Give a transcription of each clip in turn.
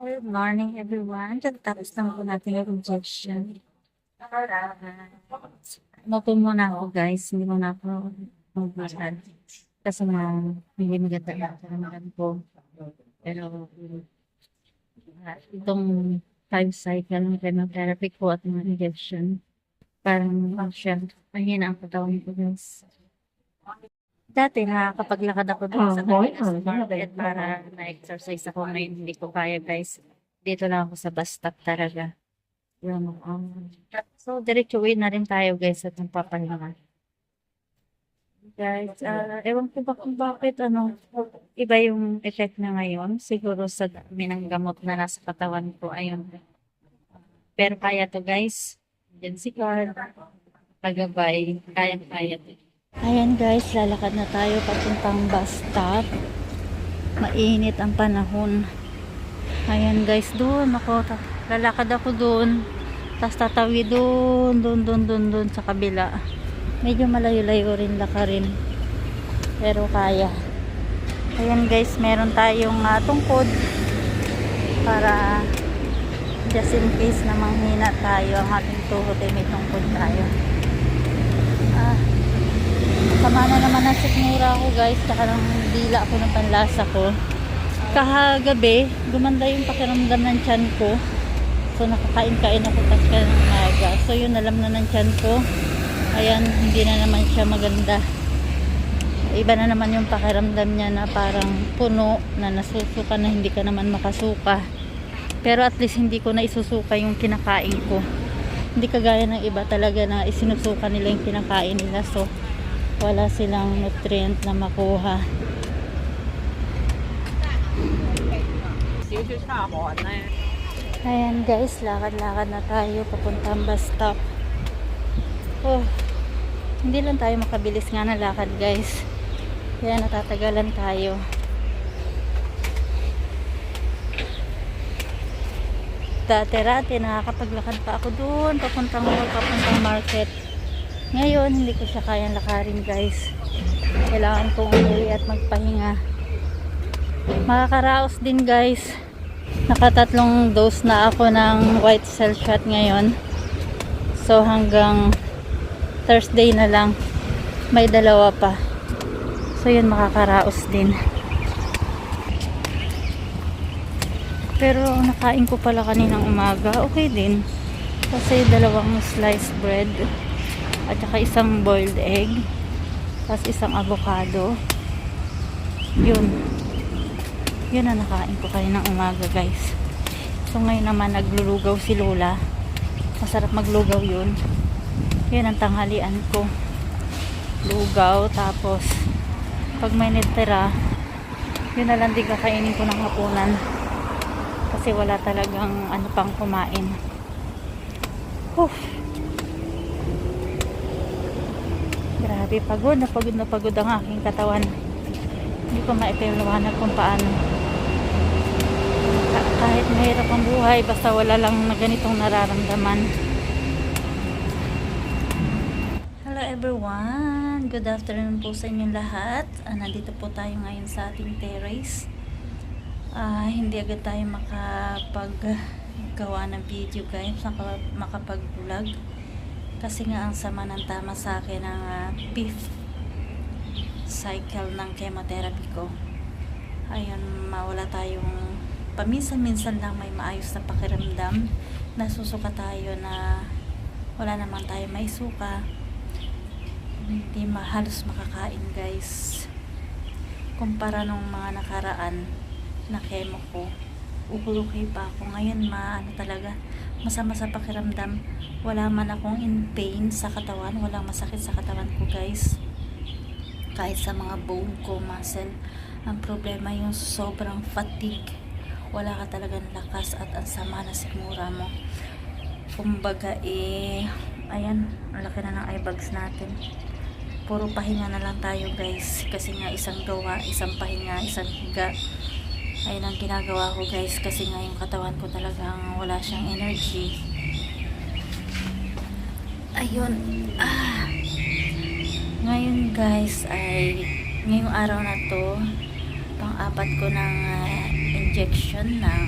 Good morning everyone. Tapos na po natin yung injection. Ano po muna ako guys, hindi muna ako mag-massage. Kasi nga, hindi maganda na naman po. Pero, uh, itong five cycle ng chemotherapy ko at mga injection, parang uh, siya, ang katawan ko guys. Dati nakakapaglakad ako doon sa Oh, Caritas boy. Market para na-exercise ako ngayon. Hindi ko kaya guys. Dito lang ako sa bus stop talaga. Yun. Um, so, diretso na rin tayo guys at magpapahinga. Guys, ah, ewan ko ba kung bakit ano, iba yung effect na ngayon. Siguro sa dami ng gamot na nasa katawan ko. Ayun. Pero kaya to guys. Si Carl. Pagabay. Kaya-kaya to. Ayan guys, lalakad na tayo papuntang bus stop. Mainit ang panahon. Ayan guys, doon ako. Lalakad ako doon. Tapos tatawid doon, doon, doon, doon, doon sa kabila. Medyo malayo-layo rin lakarin. Pero kaya. Ayan guys, meron tayong uh, tungkod para just in case na manghina tayo ang ating tuhod ay may tungkod tayo. Sama na naman ang sikmura ko guys, saka ng dila ko ng panlasa ko. Kahagabi, gumanda yung pakiramdam ng tiyan ko. So nakakain-kain ako pasca ng umaga. So yun, alam na ng tiyan ko. Ayan, hindi na naman siya maganda. Iba na naman yung pakiramdam niya na parang puno, na nasusuka na hindi ka naman makasuka. Pero at least hindi ko na isusuka yung kinakain ko. Hindi kagaya ng iba talaga na isinusuka nila yung kinakain nila. So, wala silang nutrient na makuha. Ayan guys lakad lakad na tayo papuntang bus stop. Oh, hindi lang tayo makabilis nga na lakad guys. Kaya natatagalan tayo. Dati-rati nakakapaglakad pa ako doon papuntang mall, papuntang market. Ngayon, hindi ko siya kayang lakarin guys. Kailangan kong umuwi at magpahinga. Makakaraos din guys. Nakatatlong dose na ako ng white cell shot ngayon. So hanggang Thursday na lang may dalawa pa. So yun makakaraos din. Pero nakain ko pala kaninang umaga. Okay din. Kasi dalawang sliced bread at saka isang boiled egg. Tapos isang avocado. Yun. Yun ang nakain ko kaninang umaga guys. So ngayon naman naglulugaw si Lola. Masarap maglugaw yun. Yun ang tanghalian ko. Lugaw tapos pag may nitira yun na lang din kakainin ko ng hapunan. Kasi wala talagang ano pang kumain. Whew. Grabe pagod na pagod na pagod ang aking katawan. Hindi ko maipaliwanag kung paano. Ka- kahit mahirap ang buhay basta wala lang na ganitong nararamdaman. Hello everyone. Good afternoon po sa inyong lahat. Ah, nandito po tayo ngayon sa ating terrace. Ah, hindi agad tayo makapag gawa ng video guys. Maka, makapag vlog kasi nga ang sama ng tama sa akin ang ah, fifth cycle ng chemotherapy ko. Ayun, mawala tayong paminsan-minsan lang may maayos na pakiramdam. Nasusuka tayo na wala naman tayo may suka. Hindi mahalos makakain guys. Kumpara nung mga nakaraan na chemo ko, okay pa ako. Ngayon, maano talaga, masama sa pakiramdam. Wala man akong in pain sa katawan, walang masakit sa katawan ko guys kahit sa mga bone ko, muscle. Ang problema yung sobrang fatigue. Wala ka talagang lakas at ang sama na sigmura mo. Kumbaga eh, ayan, ang laki na ng eye bags natin. Puro pahinga na lang tayo guys. Kasi nga isang gawa, isang pahinga, isang higa. Ayun ang ginagawa ko guys. Kasi nga yung katawan ko talagang wala siyang energy. Ayun. Ah. Ngayon guys ay ngayong araw na to pang-apat ko ng ah, injection ng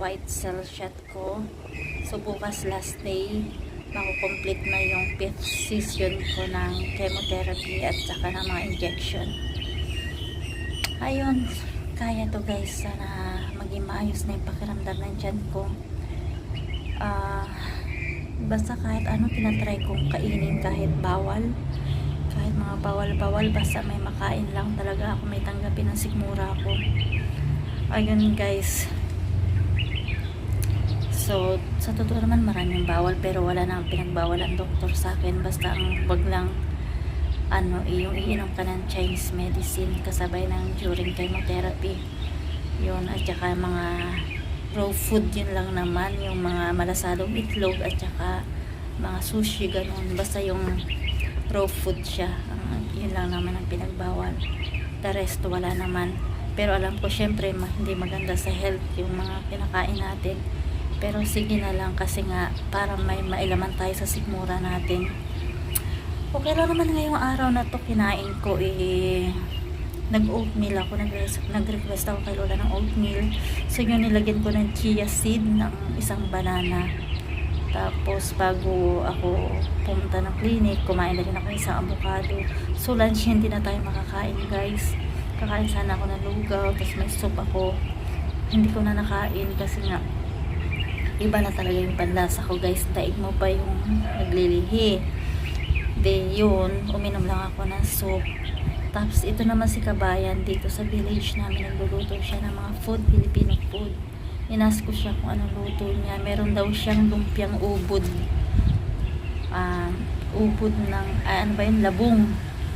white cell shot ko. So bukas last day, makukomplete na yung fifth session ko ng chemotherapy at saka ng mga injection. Ayun, kaya to guys. Sana maging maayos na yung pakiramdam ng tiyan ko. Ah, basta kahit ano tinatry kong kainin kahit bawal kahit mga bawal-bawal basta may makain lang talaga ako may tanggapin ng sigmura ko ayun guys so sa totoo naman maraming bawal pero wala pinagbawal ang doktor sa akin basta ang wag lang ano eh, yung iinom ka ng Chinese medicine kasabay ng during chemotherapy. Yun at saka mga raw food yun lang naman yung mga malasadong itlog at saka mga sushi ganun. Basta yung raw food siya yun lang naman ang pinagbawal. The rest wala naman. Pero alam ko syempre hindi maganda sa health yung mga kinakain natin. Pero sige na lang kasi nga para may mailaman tayo sa sikmura natin okay lang naman ngayong araw na to kinain ko eh nag-oatmeal ako, nag- nag-request ako kay Lola ng oatmeal. So yun, nilagyan ko ng chia seed ng isang banana. Tapos bago ako pumunta ng clinic, kumain na rin ako ng isang avocado. So lunch hindi na tayo makakain guys. Kakain sana ako ng lugaw, tapos may soup ako. Hindi ko na nakain kasi nga iba na talaga yung panlasa ko guys. Daig mo pa yung naglilihi. De yun, uminom lang ako ng soup. Tapos ito naman si Kabayan dito sa village namin nagluluto siya ng mga food, Filipino food. Inas ko siya kung anong luto niya. Meron daw siyang lumpiang ubod. Ah, ubod ng, ah, ano ba yun, labong.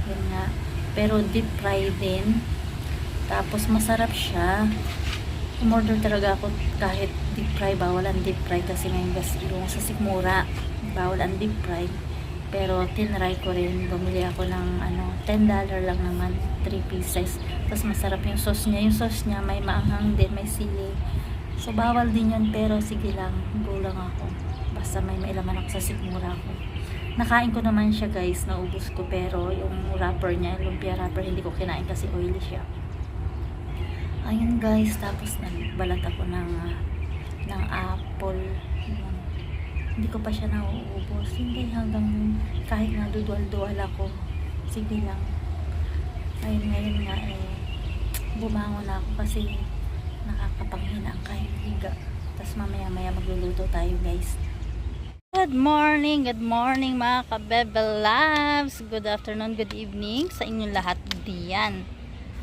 Yun nga. Pero deep fry din. Tapos masarap siya. Umorder talaga ako kahit deep fry, bawal ang deep fry kasi ngayon gas yung sa sikmura. Bawal ang deep fry. Pero tinry ko rin, bumili ako ng ano, $10 lang naman, 3 pieces. Tapos masarap yung sauce niya. Yung sauce niya may maanghang din, may sili. So bawal din yun, pero sige lang, gulang ako. Basta may mailaman ako sa sigmura ko. Nakain ko naman siya guys, naubos ko pero yung wrapper niya, lumpia wrapper, hindi ko kinain kasi oily siya. Ayun guys, tapos nagbalat ako ng, ng apple. Hindi ko pa siya nauubos. Hindi hanggang kahit na dudual-dual ako. Sige lang. Ayun ngayon nga eh, bumangon na ako kasi nakakapanghina ang kahit higa. Tapos mamaya-maya magluluto tayo guys. Good morning, good morning mga kabebel loves. Good afternoon, good evening sa inyong lahat diyan.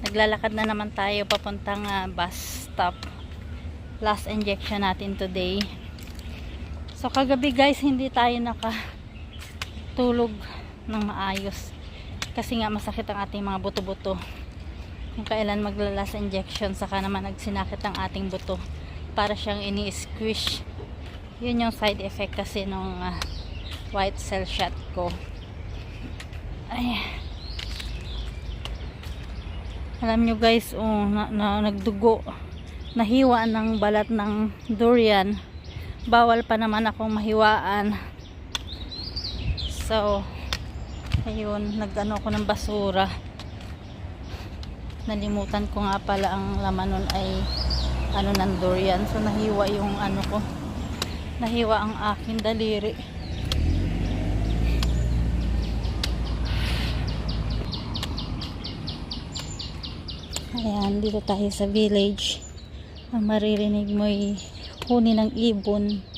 Naglalakad na naman tayo papuntang ah, bus stop. Last injection natin today. So kagabi guys, hindi tayo nakatulog ng maayos. Kasi nga masakit ang ating mga buto-buto. Kung kailan maglalas injection, saka naman nagsinakit ang ating buto. Para siyang ini-squish. Yun yung side effect kasi nung ah, white cell shot ko. Ay. Alam nyo guys, oh, na, na, nagdugo. Nahiwa ng balat ng durian. Bawal pa naman akong mahiwaan. So, ayun, nagano ko ng basura. Nalimutan ko nga pala ang laman nun ay ano ng durian. So, nahiwa yung ano ko. Nahiwa ang aking daliri. Ayan, dito tayo sa village. Ang maririnig mo ay huni ng ibon.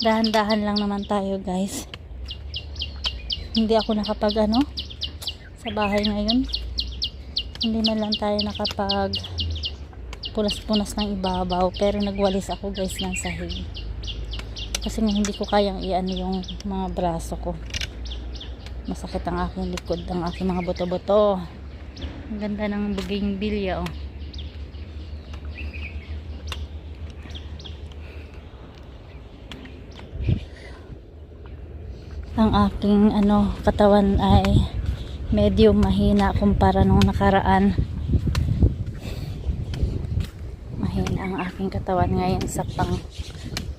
Dahan-dahan lang naman tayo guys. Hindi ako nakapag ano sa bahay ngayon. Hindi man lang tayo nakapag punas-punas ng ibabaw pero nagwalis ako guys ng sahig. Kasi nga hindi ko kayang iano yung mga braso ko masakit ang aking likod ang aking mga buto-buto ang ganda ng buging bilya oh. Ang aking ano katawan ay medyo mahina kumpara nung nakaraan mahina ang aking katawan ngayon sa pang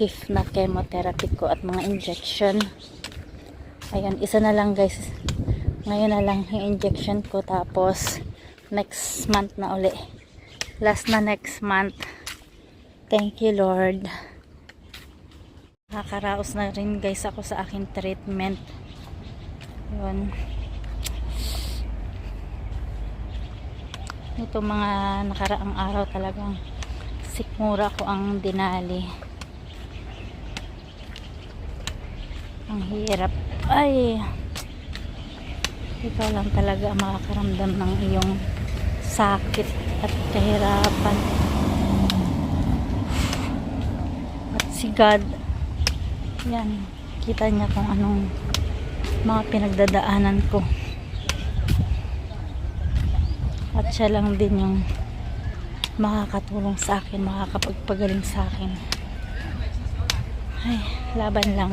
fifth na chemotherapy ko at mga injection Ayan, isa na lang guys. Ngayon na lang yung injection ko tapos next month na uli. Last na next month. Thank you, Lord. Nakakaraos na rin guys ako sa aking treatment. Yun. Ito mga nakaraang araw talagang sikmura ko ang dinali. Ang hirap. Ay, ikaw lang talaga ang makakaramdam ng iyong sakit at kahirapan. At si God, yan, kita niya kung anong mga pinagdadaanan ko. At siya lang din yung makakatulong sa akin, makakapagpagaling sa akin. Ay, laban lang.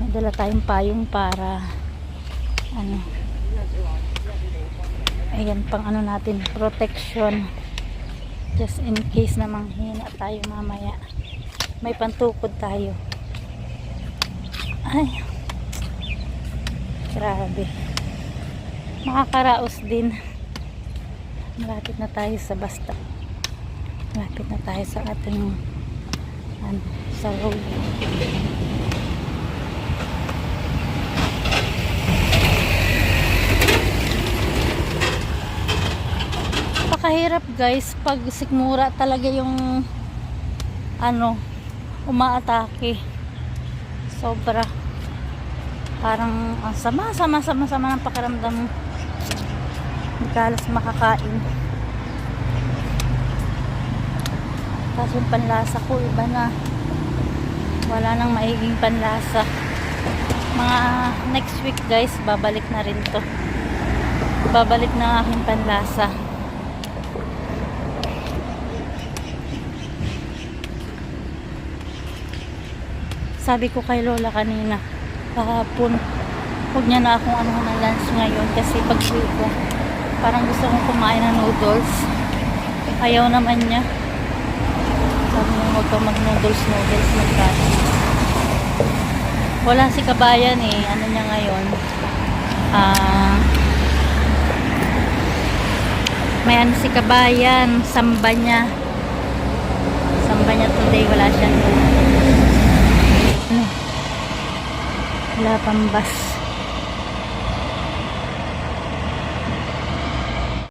May dala tayong payong para ano ayan pang ano natin protection just in case na manghina tayo mamaya. May pantukod tayo. Ay. Grabe. Makakaraos din. Malapit na tayo sa basta. Malapit na tayo sa ating ano, sa road Pakahirap guys pag sikmura talaga yung ano umaatake. Sobra. Parang ang sama sama sama sama ng pakiramdam. Mo hindi ka halos makakain. Tapos yung panlasa ko iba na. Wala nang maiging panlasa. Mga next week guys babalik na rin to. Babalik na aking panlasa sabi ko kay Lola kanina kahapon huwag niya na akong ano ng lunch ngayon kasi pag ko parang gusto kong kumain ng noodles. Ayaw naman niya. Sabi niya huwag kang mag noodles noodles magkain wala si kabayan eh ano niya ngayon. Ah may ano si kabayan samba niya. Samba niya today wala siyang ano wala pang bus